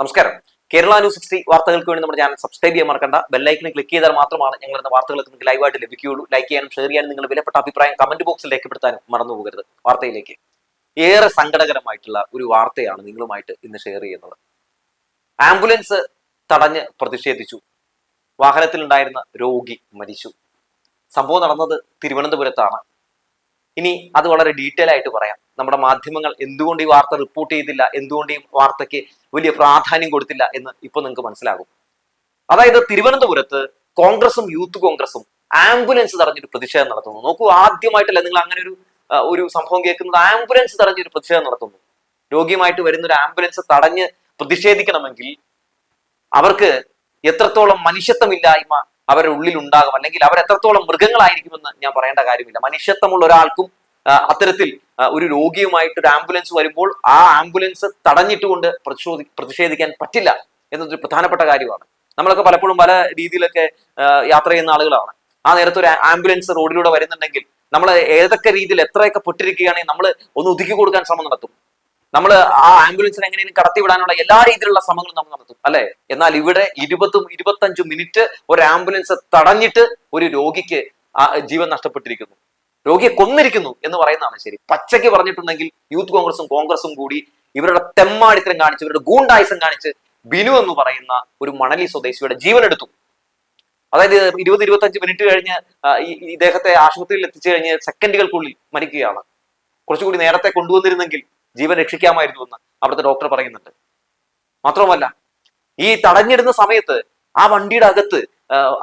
നമസ്കാരം. Kerala news sixty വാർത്തകൾക്ക് വേണ്ടി നമ്മുടെ ചാനൽ സബ്സ്ക്രൈബ് ചെയ്യാൻ മറക്കണ്ട. ബെല്ലൈക്കിന് ക്ലിക്ക് ചെയ്താൽ മാത്രമാണ് ഞങ്ങൾ ഇന്ന് നിങ്ങൾക്ക് ലൈവായിട്ട് ലഭിക്കുകയുള്ളൂ. ലൈക്ക് ചെയ്യാനും ഷെയർ ചെയ്യാനും നിങ്ങൾ വിലപ്പെട്ട അഭിപ്രായം കമന്റ് ബോക്സിൽ രേഖപ്പെടുത്താനും മറന്നുപോകരുത് വാർത്തയിലേക്ക്. ഏറെ സങ്കടകരമായിട്ടുള്ള ഒരു വാർത്തയാണ് നിങ്ങളുമായിട്ട് ഇന്ന് ഷെയർ ചെയ്യുന്നത്. ആംബുലൻസ് തടഞ്ഞ് പ്രതിഷേധിച്ചു. വാഹനത്തിലുണ്ടായിരുന്ന രോഗി മരിച്ചു. സംഭവം നടന്നത് തിരുവനന്തപുരത്താണ്. ഇനി അത് വളരെ ഡീറ്റെയിൽ ആയിട്ട് പറയാം. നമ്മുടെ മാധ്യമങ്ങൾ എന്തുകൊണ്ട് ഈ വാർത്ത റിപ്പോർട്ട് ചെയ്തില്ല? എന്തുകൊണ്ട് ഈ വാർത്തയ്ക്ക് വലിയ പ്രാധാന്യം കൊടുത്തില്ല എന്ന് ഇപ്പൊ നിങ്ങൾക്ക് മനസ്സിലാകും. അതായത് തിരുവനന്തപുരത്ത് കോൺഗ്രസും യൂത്ത് കോൺഗ്രസും ആംബുലൻസ് തടഞ്ഞൊരു പ്രതിഷേധം നടത്തുന്നു. നോക്കൂ ആദ്യമായിട്ടല്ല നിങ്ങൾ അങ്ങനെ ഒരു ഒരു സംഭവം കേൾക്കുന്നത്? ആംബുലൻസ് തടഞ്ഞൊരു പ്രതിഷേധം നടത്തുന്നു. രോഗിയുമായിട്ട് വരുന്ന ഒരു ആംബുലൻസ് തടഞ്ഞ് പ്രതിഷേധിക്കണമെങ്കിൽ അവർക്ക് എത്രത്തോളം മനുഷ്യത്വമില്ലായ്മ അവരുടെ ഉള്ളിൽ ഉണ്ടാകും അല്ലെങ്കിൽ അവർ എത്രത്തോളം മൃഗങ്ങളായിരിക്കുമെന്ന് ഞാൻ പറയേണ്ട കാര്യമില്ല. മനുഷ്യത്വമുള്ള ഒരാൾക്കും അത്തരത്തിൽ ഒരു രോഗിയുമായിട്ട് ഒരു ആംബുലൻസ് വരുമ്പോൾ ആ ആംബുലൻസ് തടഞ്ഞിട്ടുകൊണ്ട് പ്രതിഷോധി പ്രതിഷേധിക്കാൻ പറ്റില്ല എന്നതൊരു പ്രധാനപ്പെട്ട കാര്യമാണ്. നമ്മളൊക്കെ പലപ്പോഴും പല രീതിയിലൊക്കെ യാത്ര ചെയ്യുന്ന ആളുകളാണ്. ആ നേരത്തെ ഒരു ആംബുലൻസ് റോഡിലൂടെ വരുന്നുണ്ടെങ്കിൽ നമ്മൾ ഏതൊക്കെ രീതിയിൽ എത്രയൊക്കെ പൊട്ടിരിക്കുകയാണെങ്കിൽ നമ്മൾ ഒന്ന് ഒതുക്കി കൊടുക്കാൻ ശ്രമം നടത്തും. നമ്മൾ ആ ആംബുലൻസിനെ എങ്ങനെയും കടത്തിവിടാനുള്ള എല്ലാ രീതിയിലുള്ള ശ്രമങ്ങളും നമ്മൾ നടത്തും അല്ലെ? എന്നാൽ ഇവിടെ ഇരുപതും ഇരുപത്തഞ്ചും മിനിറ്റ് ഒരു ആംബുലൻസ് തടഞ്ഞിട്ട് ഒരു രോഗിക്ക് ജീവൻ നഷ്ടപ്പെട്ടിരിക്കുന്നു. രോഗിയെ കൊന്നിരിക്കുന്നു എന്ന് പറയുന്നതാണ് ശരി. പച്ചയ്ക്ക് പറഞ്ഞിട്ടുണ്ടെങ്കിൽ യൂത്ത് കോൺഗ്രസും കോൺഗ്രസും കൂടി ഇവരുടെ തെമ്മാടിത്തരം കാണിച്ച് ഇവരുടെ ഗൂണ്ടായുസം കാണിച്ച് ബിനു എന്ന് പറയുന്ന ഒരു മണലി സ്വദേശിയുടെ ജീവൻ എടുത്തു അതായത് ഇരുപത് ഇരുപത്തഞ്ച് മിനിറ്റ് കഴിഞ്ഞ് ഇദ്ദേഹത്തെ ആശുപത്രിയിൽ എത്തിച്ചു കഴിഞ്ഞ് സെക്കൻഡുകൾക്കുള്ളിൽ മരിക്കുകയാണ്. കുറച്ചുകൂടി നേരത്തെ കൊണ്ടുവന്നിരുന്നെങ്കിൽ ജീവൻ രക്ഷിക്കാമായിരുന്നു എന്ന് അവിടുത്തെ ഡോക്ടർ പറയുന്നുണ്ട്. മാത്രമല്ല ഈ തടഞ്ഞിടുന്ന സമയത്ത് ആ വണ്ടിയുടെ അകത്ത്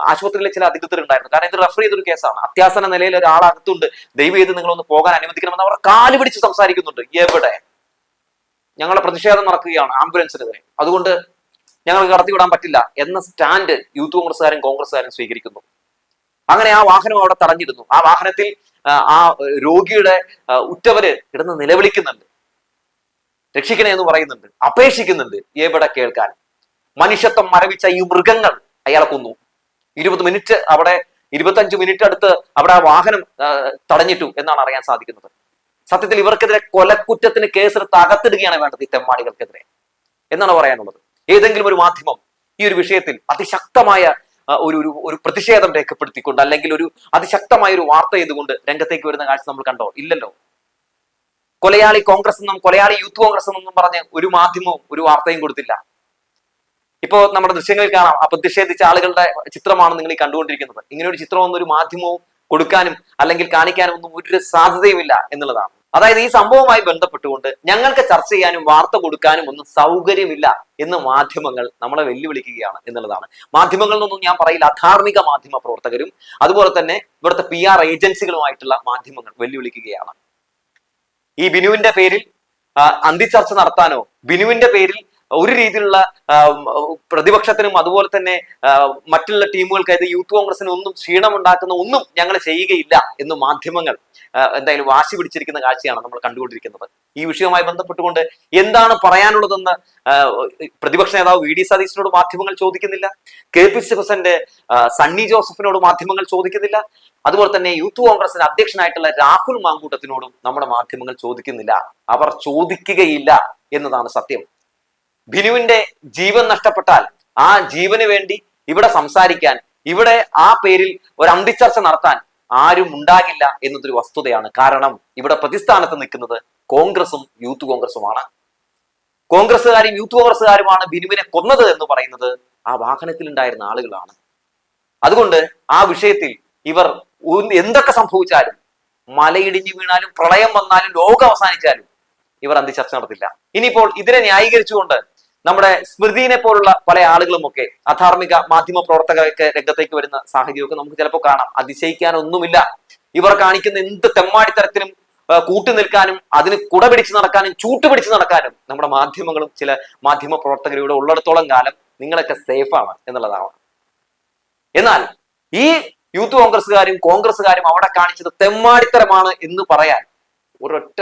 ആശുപത്രിയിലെ ചില അധികൃതർ ഉണ്ടായിരുന്നു കാരണം ഇത് റെഫർ ചെയ്തൊരു കേസാണ്. അത്യാസന നിലയിൽ ഒരാൾ അകത്തുണ്ട് ദൈവം ചെയ്ത് നിങ്ങളൊന്ന് പോകാൻ അനുവദിക്കണമെന്ന് അവർ കാൽ പിടിച്ച് സംസാരിക്കുന്നുണ്ട്. എവിടെ? ഞങ്ങളുടെ പ്രതിഷേധം നടക്കുകയാണ് ആംബുലൻസിനെതിരെ അതുകൊണ്ട് ഞങ്ങൾ കടത്തിവിടാൻ പറ്റില്ല എന്ന സ്റ്റാൻഡ് യൂത്ത് കോൺഗ്രസ്സുകാരും കോൺഗ്രസ്സുകാരും സ്വീകരിക്കുന്നു. അങ്ങനെ ആ വാഹനം അവിടെ തടഞ്ഞിരുന്നു. ആ വാഹനത്തിൽ ആ, രോഗിയുടെ ഉറ്റവര് കിടന്ന് നിലവിളിക്കുന്നുണ്ട്. രക്ഷിക്കണേ എന്ന് പറയുന്നുണ്ട്. അപേക്ഷിക്കുന്നുണ്ട്. എവിടെ കേൾക്കാൻ? മനുഷ്യത്വം മരവിച്ച ഈ മൃഗങ്ങൾ അയാളെ കൊന്നു. ഇരുപത് മിനിറ്റ് അവിടെ ഇരുപത്തഞ്ച് മിനിറ്റ് അടുത്ത് അവിടെ ആ വാഹനം തടഞ്ഞിട്ടു എന്നാണ് അറിയാൻ സാധിക്കുന്നത്. സത്യത്തിൽ ഇവർക്കെതിരെ കൊലക്കുറ്റത്തിന് കേസെടുത്ത് അകത്തിടുകയാണ് വേണ്ടത് ഈ തെമ്മാടികൾക്കെതിരെ എന്നാണ് പറയാനുള്ളത്. ഏതെങ്കിലും ഒരു മാധ്യമം ഈ ഒരു വിഷയത്തിൽ അതിശക്തമായ ഒരു ഒരു ഒരു പ്രതിഷേധം രേഖപ്പെടുത്തിക്കൊണ്ട് അല്ലെങ്കിൽ ഒരു അതിശക്തമായ ഒരു വാർത്ത ചെയ്തുകൊണ്ട് രംഗത്തേക്ക് വരുന്ന കാഴ്ച നമ്മൾ കണ്ടോ? ഇല്ലല്ലോ. കൊലയാളി കോൺഗ്രസ് എന്നും കൊലയാളി യൂത്ത് കോൺഗ്രസ് എന്നും പറഞ്ഞ് ഒരു മാധ്യമവും ഒരു വാർത്തയും കൊടുത്തില്ല. ഇപ്പോ നമ്മുടെ ദൃശ്യങ്ങളിൽ കാണാം പ്രതിഷേധിച്ച ആളുകളുടെ ചിത്രമാണ് നിങ്ങൾ ഈ കണ്ടുകൊണ്ടിരിക്കുന്നത്. ഇങ്ങനെ ഒരു ചിത്രമൊന്നും ഒരു മാധ്യമവും കൊടുക്കാനും അല്ലെങ്കിൽ കാണിക്കാനും ഒന്നും ഒരു സാധ്യതയുമില്ല എന്നുള്ളതാണ്. അതായത് ഈ സംഭവവുമായി ബന്ധപ്പെട്ടുകൊണ്ട് ഞങ്ങൾക്ക് ചർച്ച ചെയ്യാനും വാർത്ത കൊടുക്കാനും ഒന്നും സൗകര്യമില്ല എന്ന് മാധ്യമങ്ങൾ നമ്മളെ വെല്ലുവിളിക്കുകയാണ് എന്നുള്ളതാണ്. മാധ്യമങ്ങളിൽ നിന്നൊന്നും ഞാൻ പറയില്ല അധാർമിക മാധ്യമ പ്രവർത്തകരും അതുപോലെ തന്നെ ഇവിടുത്തെ പി ആർ ഏജൻസികളുമായിട്ടുള്ള മാധ്യമങ്ങൾ വെല്ലുവിളിക്കുകയാണ്. ഈ ബിനുവിന്റെ പേരിൽ അന്തിച്ചർച്ച നടത്താനോ ബിനുവിന്റെ പേരിൽ ഒരു രീതിയിലുള്ള പ്രതിപക്ഷത്തിനും അതുപോലെ തന്നെ മറ്റുള്ള ടീമുകൾക്കായത് യൂത്ത് കോൺഗ്രസിന് ഒന്നും ക്ഷീണമുണ്ടാക്കുന്ന ഒന്നും ഞങ്ങൾ ചെയ്യുകയില്ല എന്ന് മാധ്യമങ്ങൾ എന്തായാലും വാശി പിടിച്ചിരിക്കുന്ന കാഴ്ചയാണ് നമ്മൾ കണ്ടുകൊണ്ടിരിക്കുന്നത്. ഈ വിഷയവുമായി ബന്ധപ്പെട്ടുകൊണ്ട് എന്താണ് പറയാനുള്ളതെന്ന് പ്രതിപക്ഷ നേതാവ് വി ഡി സതീശനോട് മാധ്യമങ്ങൾ ചോദിക്കുന്നില്ല. K P C president Sunny ജോസഫിനോട് മാധ്യമങ്ങൾ ചോദിക്കുന്നില്ല. അതുപോലെ തന്നെ യൂത്ത് കോൺഗ്രസിന്റെ അധ്യക്ഷനായിട്ടുള്ള രാഹുൽ മാങ്കൂട്ടത്തിനോടും നമ്മുടെ മാധ്യമങ്ങൾ ചോദിക്കുന്നില്ല. അവർ ചോദിക്കുകയില്ല എന്നതാണ് സത്യം. ബിനുവിന്റെ ജീവൻ നഷ്ടപ്പെട്ടാൽ ആ ജീവന് വേണ്ടി ഇവിടെ സംസാരിക്കാൻ ഇവിടെ ആ പേരിൽ ഒരു അന്തിച്ചർച്ച നടത്താൻ ആരും ഉണ്ടാകില്ല എന്നതൊരു വസ്തുതയാണ്. കാരണം ഇവിടെ പ്രതിസ്ഥാനത്ത് നിൽക്കുന്നത് കോൺഗ്രസും യൂത്ത് കോൺഗ്രസുമാണ്. കോൺഗ്രസ്സുകാരും യൂത്ത് കോൺഗ്രസ്സുകാരുമാണ് ബിനുവിനെ കൊന്നത് എന്ന് പറയുന്നത് ആ വാഹനത്തിൽ ഉണ്ടായിരുന്ന ആളുകളാണ്. അതുകൊണ്ട് ആ വിഷയത്തിൽ ഇവർ എന്തൊക്കെ സംഭവിച്ചാലും മലയിടിഞ്ഞു വീണാലും പ്രളയം വന്നാലും ലോകം അവസാനിച്ചാലും ഇവർ അന്തിച്ചർച്ച നടത്തില്ല. ഇനിയിപ്പോൾ ഇതിനെ ന്യായീകരിച്ചുകൊണ്ട് നമ്മുടെ സ്മൃതിനെ പോലുള്ള പല ആളുകളും ഒക്കെ അധാർമിക മാധ്യമ പ്രവർത്തകരൊക്കെ രംഗത്തേക്ക് വരുന്ന സാഹചര്യമൊക്കെ നമുക്ക് ചിലപ്പോൾ കാണാം. അതിശയിക്കാനൊന്നുമില്ല. ഇവർ കാണിക്കുന്ന എന്ത് തെമ്മാടിത്തരത്തിനും കൂട്ടു നിൽക്കാനും അതിന് കുട പിടിച്ച് നടക്കാനും ചൂട്ട് പിടിച്ച് നടക്കാനും നമ്മുടെ മാധ്യമങ്ങളും ചില മാധ്യമ പ്രവർത്തകരുടെ ഉള്ളിടത്തോളം കാലം നിങ്ങളൊക്കെ സേഫാണ് എന്നുള്ളതാണ്. എന്നാൽ ഈ യൂത്ത് കോൺഗ്രസ്സുകാരും കോൺഗ്രസ്സുകാരും അവിടെ കാണിച്ചത് തെമ്മാടിത്തരമാണ് എന്ന് പറയാൻ ഒരൊറ്റ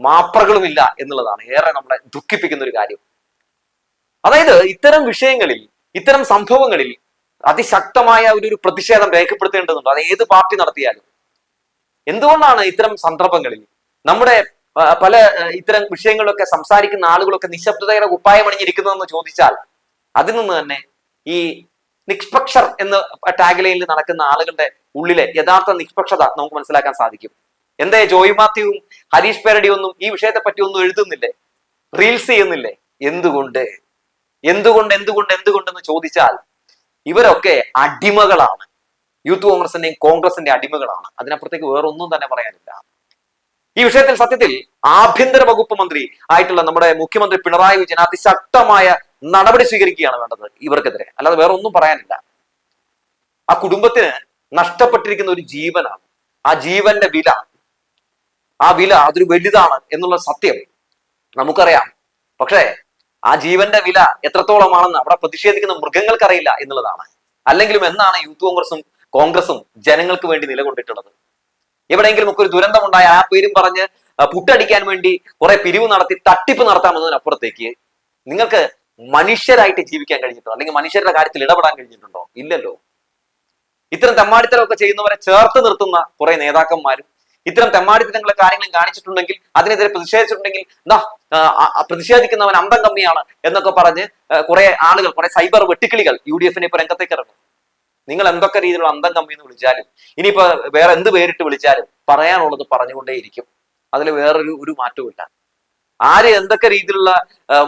മാപ്രകളുമില്ല എന്നുള്ളതാണ്. ഏറെ നമ്മളെ ദുഃഖിപ്പിക്കുന്ന ഒരു കാര്യം. അതായത് ഇത്തരം വിഷയങ്ങളിൽ ഇത്തരം സംഭവങ്ങളിൽ അതിശക്തമായ ഒരു ഒരു പ്രതിഷേധം രേഖപ്പെടുത്തേണ്ടതുണ്ട്. അത് ഏത് പാർട്ടി നടത്തിയാലും. എന്തുകൊണ്ടാണ് ഇത്തരം സന്ദർഭങ്ങളിൽ നമ്മുടെ പല ഇത്തരം വിഷയങ്ങളിലൊക്കെ സംസാരിക്കുന്ന ആളുകളൊക്കെ നിശബ്ദതയുടെ കുപ്പായം അണിഞ്ഞിരിക്കുന്നതെന്ന് ചോദിച്ചാൽ അതിൽ നിന്ന് തന്നെ ഈ നിഷ്പക്ഷർ എന്ന ടാഗ്ലൈനിൽ നടക്കുന്ന ആളുകളുടെ ഉള്ളിലെ യഥാർത്ഥ നിഷ്പക്ഷത നമുക്ക് മനസ്സിലാക്കാൻ സാധിക്കും. എന്തേ ജോയി മാത്യുവും ഹരീഷ് പേരടി ഒന്നും ഈ വിഷയത്തെ പറ്റി ഒന്നും എഴുതുന്നില്ലേ? റീൽസ് ചെയ്യുന്നില്ലേ? എന്തുകൊണ്ട്? എന്തുകൊണ്ട് എന്തുകൊണ്ട് എന്തുകൊണ്ടെന്ന് ചോദിച്ചാൽ ഇവരൊക്കെ അടിമകളാണ്. യൂത്ത് കോൺഗ്രസിന്റെയും കോൺഗ്രസിന്റെ അടിമകളാണ്. അതിനപ്പുറത്തേക്ക് വേറൊന്നും തന്നെ പറയാനില്ല. ഈ വിഷയത്തിൽ സത്യത്തിൽ ആഭ്യന്തര വകുപ്പ് മന്ത്രി ആയിട്ടുള്ള നമ്മുടെ മുഖ്യമന്ത്രി പിണറായി വിജയൻ അതിശക്തമായ നടപടി സ്വീകരിക്കുകയാണ് വേണ്ടത് ഇവർക്കെതിരെ. അല്ലാതെ വേറെ ഒന്നും പറയാനില്ല. ആ കുടുംബത്തിന് നഷ്ടപ്പെട്ടിരിക്കുന്ന ഒരു ജീവനാണ്. ആ ജീവന്റെ വില ആ വില അതൊരു വലുതാണ് എന്നുള്ള സത്യം നമുക്കറിയാം. പക്ഷേ ആ ജീവന്റെ വില എത്രത്തോളമാണെന്ന് അവിടെ പ്രതിഷേധിക്കുന്ന മൃഗങ്ങൾക്കറിയില്ല എന്നുള്ളതാണ്. അല്ലെങ്കിലും എന്നാണ് യൂത്ത് കോൺഗ്രസും കോൺഗ്രസും ജനങ്ങൾക്ക് വേണ്ടി നിലകൊണ്ടിട്ടുള്ളത്? എവിടെയെങ്കിലും ഒക്കെ ഒരു ദുരന്തം ഉണ്ടായ ആ പേരും പറഞ്ഞ് പുട്ടടിക്കാൻ വേണ്ടി കുറെ പിരിവ് നടത്തി തട്ടിപ്പ് നടത്താമെന്നതിനപ്പുറത്തേക്ക് നിങ്ങൾക്ക് മനുഷ്യരായിട്ട് ജീവിക്കാൻ കഴിഞ്ഞിട്ടുണ്ടോ? അല്ലെങ്കിൽ മനുഷ്യരുടെ കാര്യത്തിൽ ഇടപെടാൻ കഴിഞ്ഞിട്ടുണ്ടോ? ഇല്ലല്ലോ. ഇത്തരം തെമ്മാടിത്തരമൊക്കെ ചെയ്യുന്നവരെ ചേർത്ത് നിർത്തുന്ന കുറെ നേതാക്കന്മാരും ഇത്തരം തെമ്മാടിത്തരങ്ങളെ കാര്യങ്ങളും കാണിച്ചിട്ടുണ്ടെങ്കിൽ അതിനെതിരെ പ്രതിഷേധിച്ചിട്ടുണ്ടെങ്കിൽ പ്രതിഷേധിക്കുന്നവൻ അന്തം കമ്മിയാണ് എന്നൊക്കെ പറഞ്ഞ് കുറെ ആളുകൾ കുറെ സൈബർ വെട്ടിക്കിളികൾ യു ഡി എഫിനെ ഇപ്പൊ രംഗത്തേക്ക് ഇറങ്ങും. നിങ്ങൾ എന്തൊക്കെ രീതിയിലുള്ള അന്തം കമ്മി എന്ന് വിളിച്ചാലും ഇനിയിപ്പോ വേറെ എന്ത് പേരിട്ട് വിളിച്ചാലും പറയാനുള്ളത് പറഞ്ഞുകൊണ്ടേയിരിക്കും. അതിൽ വേറൊരു ഒരു മാറ്റവും ഇല്ല ആര് എന്തൊക്കെ രീതിയിലുള്ള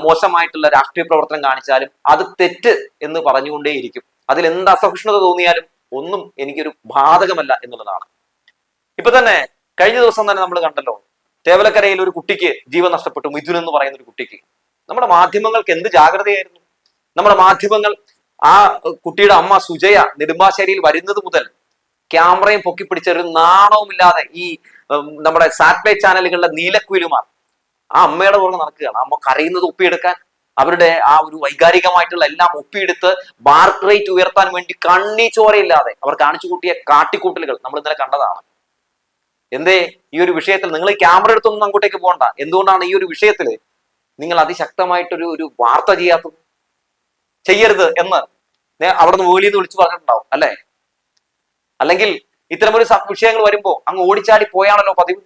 മോശമായിട്ടുള്ള രാഷ്ട്രീയ പ്രവർത്തനം കാണിച്ചാലും അത് തെറ്റ് എന്ന് പറഞ്ഞുകൊണ്ടേയിരിക്കും. അതിൽ എന്ത് അസഹിഷ്ണുത തോന്നിയാലും ഒന്നും എനിക്കൊരു ബാധകമല്ല എന്നുള്ളതാണ്. ഇപ്പൊ തന്നെ കഴിഞ്ഞ ദിവസം തന്നെ നമ്മൾ കണ്ടല്ലോ തേവലക്കരയിൽ ഒരു കുട്ടിക്ക് ജീവൻ നഷ്ടപ്പെട്ടു മിഥുൻ എന്ന് പറയുന്ന ഒരു കുട്ടിക്ക്. നമ്മുടെ മാധ്യമങ്ങൾക്ക് എന്ത് ജാഗ്രതയായിരുന്നു? നമ്മുടെ മാധ്യമങ്ങൾ ആ കുട്ടിയുടെ അമ്മ സുജയ നെടുമ്പാശ്ശേരിയിൽ വരുന്നത് മുതൽ ക്യാമറയും പൊക്കിപ്പിടിച്ച ഒരു നാണവുമില്ലാതെ ഈ നമ്മുടെ സാറ്റലൈറ്റ് ചാനലുകളുടെ നീലക്കുയിലുമാർ ആ അമ്മയുടെ പുറകെ നടക്കുകയാണ്. അമ്മ കരയുന്നത് ഒപ്പിയെടുക്കാൻ അവരുടെ ആ ഒരു വൈകാരികമായിട്ടുള്ള എല്ലാം ഒപ്പിയെടുത്ത് ബാർക്ക് റേറ്റ് ഉയർത്താൻ വേണ്ടി കണ്ണീ ചോരയില്ലാതെ അവർ കാണിച്ചു കൂട്ടിയ കാട്ടിക്കൂട്ടലുകൾ നമ്മൾ ഇന്നലെ കണ്ടതാണ്. എന്തേ? ഈ ഒരു വിഷയത്തിൽ നിങ്ങൾ ക്യാമറ എടുത്തൊന്നും അങ്ങോട്ടേക്ക് പോകണ്ട. എന്തുകൊണ്ടാണ് ഈ ഒരു വിഷയത്തിൽ നിങ്ങൾ അതിശക്തമായിട്ടൊരു ഒരു വാർത്ത ചെയ്യാത്തത്? ചെയ്യരുത് എന്ന് അവിടുന്ന് വേളിയിൽ നിന്ന് വിളിച്ചു പറഞ്ഞിട്ടുണ്ടാവും അല്ലേ? അല്ലെങ്കിൽ ഇത്തരമൊരു വിഷയങ്ങൾ വരുമ്പോൾ അങ്ങ് ഓടിച്ചാടി പോയാണല്ലോ പതിവ്.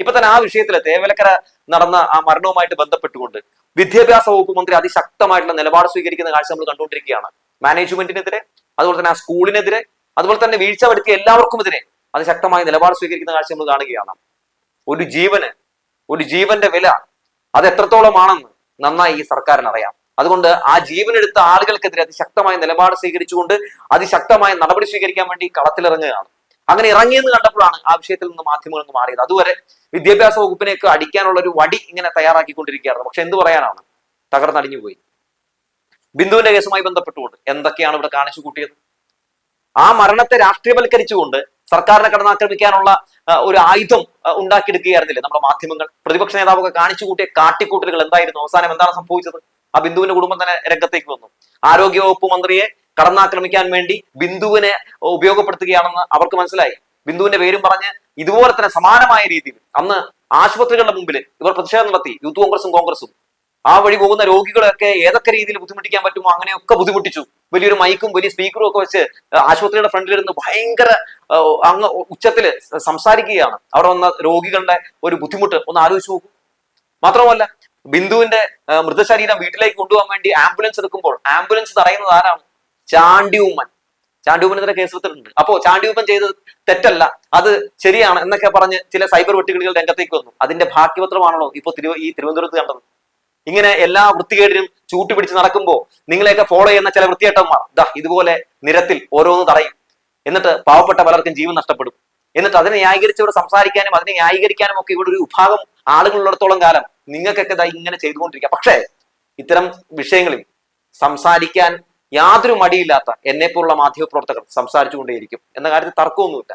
ഇപ്പൊ തന്നെ ആ വിഷയത്തിൽ തേവലക്കര നടന്ന ആ മരണവുമായിട്ട് ബന്ധപ്പെട്ടുകൊണ്ട് വിദ്യാഭ്യാസ വകുപ്പ് മന്ത്രി അതിശക്തമായിട്ടുള്ള നിലപാട് സ്വീകരിക്കുന്ന കാഴ്ച നമ്മൾ കണ്ടുകൊണ്ടിരിക്കുകയാണ്. മാനേജ്മെന്റിനെതിരെ അതുപോലെ തന്നെ ആ സ്കൂളിനെതിരെ അതുപോലെ തന്നെ വീഴ്ച വരുത്തിയ എല്ലാവർക്കും എതിരെ അതിശക്തമായ നിലപാട് സ്വീകരിക്കുന്ന കാഴ്ച നമ്മൾ കാണുകയാണ്. ഒരു ജീവന് ഒരു ജീവന്റെ വില അത് എത്രത്തോളമാണെന്ന് നന്നായി ഈ സർക്കാരിന് അറിയാം. അതുകൊണ്ട് ആ ജീവനെടുത്ത ആളുകൾക്കെതിരെ അതിശക്തമായ നിലപാട് സ്വീകരിച്ചുകൊണ്ട് അതിശക്തമായ നടപടി സ്വീകരിക്കാൻ വേണ്ടി കളത്തിലിറങ്ങുകയാണ്. അങ്ങനെ ഇറങ്ങിയെന്ന് കണ്ടപ്പോഴാണ് ആ വിഷയത്തിൽ നിന്ന് മാധ്യമങ്ങൾ മാറിയത്. അതുവരെ വിദ്യാഭ്യാസ വകുപ്പിനെയൊക്കെ അടിക്കാനുള്ള ഒരു വടി ഇങ്ങനെ തയ്യാറാക്കിക്കൊണ്ടിരിക്കുകയായിരുന്നു. പക്ഷെ എന്ത് പറയാനാണ്? തകർന്നടിഞ്ഞു പോയി. ബിന്ദുവിന്റെ കേസുമായി ബന്ധപ്പെട്ടുകൊണ്ട് എന്തൊക്കെയാണ് ഇവിടെ കാണിച്ചു കൂട്ടിയത്? ആ മരണത്തെ രാഷ്ട്രീയവൽക്കരിച്ചുകൊണ്ട് സർക്കാരിനെ കടന്നാക്രമിക്കാനുള്ള ഒരു ആയുധം ഉണ്ടാക്കിയെടുക്കുകയായിരുന്നില്ലേ? നമ്മുടെ മാധ്യമങ്ങൾ. പ്രതിപക്ഷ നേതാവൊക്കെ കാണിച്ചു കൂട്ടിയ കാട്ടിക്കൂട്ടലുകൾ എന്തായിരുന്നു? അവസാനം എന്താണ് സംഭവിച്ചത്? ആ ബിന്ദുവിന്റെ കുടുംബം തന്നെ രംഗത്തേക്ക് വന്നു. ആരോഗ്യവകുപ്പ് മന്ത്രിയെ കടന്നാക്രമിക്കാൻ വേണ്ടി ബിന്ദുവിനെ ഉപയോഗപ്പെടുത്തുകയാണെന്ന് അവർക്ക് മനസ്സിലായി. ബിന്ദുവിന്റെ പേരും പറഞ്ഞ് ഇതുപോലെ തന്നെ സമാനമായ രീതിയിൽ അന്ന് ആശുപത്രികളുടെ മുമ്പിൽ ഇവർ പ്രതിഷേധം നടത്തി. യൂത്ത് കോൺഗ്രസും കോൺഗ്രസും. ആ വഴി പോകുന്ന രോഗികളൊക്കെ ഏതൊക്കെ രീതിയിൽ ബുദ്ധിമുട്ടിക്കാൻ പറ്റുമോ അങ്ങനെയൊക്കെ ബുദ്ധിമുട്ടിച്ചു. വലിയൊരു മൈക്കും വലിയ സ്പീക്കറും ഒക്കെ വെച്ച് ആശുപത്രിയുടെ ഫ്രണ്ടിലിരുന്ന് ഭയങ്കര അങ്ങ് ഉച്ചത്തിൽ സംസാരിക്കുകയാണ്. അവിടെ വന്ന രോഗികളുടെ ഒരു ബുദ്ധിമുട്ട്. ഒന്ന് ആലോചിച്ച് നോക്കൂ. മാത്രമല്ല ബിന്ദുവിന്റെ മൃതശരീരം വീട്ടിലേക്ക് കൊണ്ടുപോകാൻ വേണ്ടി ആംബുലൻസ് എടുക്കുമ്പോൾ ആംബുലൻസ് തടയുന്നത് ആരാണ്? ചാണ്ടി ഉമ്മൻ. ചാണ്ടി ഉമ്മനെതിരെ കേസെടുത്തിട്ടുണ്ട് അപ്പോ ചാണ്ടി ഉമ്മൻ ചെയ്തത് തെറ്റല്ല. അത് ശരിയാണ് എന്നൊക്കെ പറഞ്ഞ് ചില സൈബർ വെട്ടുകിളികൾ രംഗത്തേക്ക് വന്നു. അതിന്റെ ഭാഗ്യപത്രമാണല്ലോ ഇപ്പൊ തിരുവ ഈ തിരുവനന്തപുരത്ത് കണ്ടത്. ഇങ്ങനെ എല്ലാ വൃത്തികേടിനും ചൂട്ടുപിടിച്ച് നടക്കുമ്പോൾ നിങ്ങളെയൊക്കെ ഫോളോ ചെയ്യുന്ന ചില വൃത്തിയേട്ടന്മാർ ദാ ഇതുപോലെ നിരത്തിൽ ഓരോന്ന് തടയും. എന്നിട്ട് പാവപ്പെട്ട പലർക്കും ജീവൻ നഷ്ടപ്പെടും. എന്നിട്ട് അതിനെ ന്യായീകരിച്ച് സംസാരിക്കാനും അതിനെ ന്യായീകരിക്കാനും ഒക്കെ ഇവിടെ ഒരു വിഭാഗം ആളുകളുള്ളിടത്തോളം കാലം നിങ്ങൾക്കൊക്കെ ദാ ഇങ്ങനെ ചെയ്തുകൊണ്ടിരിക്കുക. പക്ഷേ ഇത്തരം വിഷയങ്ങളിൽ സംസാരിക്കാൻ യാതൊരു മടിയില്ലാത്ത എന്നെപ്പോലുള്ള മാധ്യമപ്രവർത്തകർ സംസാരിച്ചുകൊണ്ടേയിരിക്കും. എന്ന കാര്യത്തിൽ തർക്കമൊന്നുമില്ല.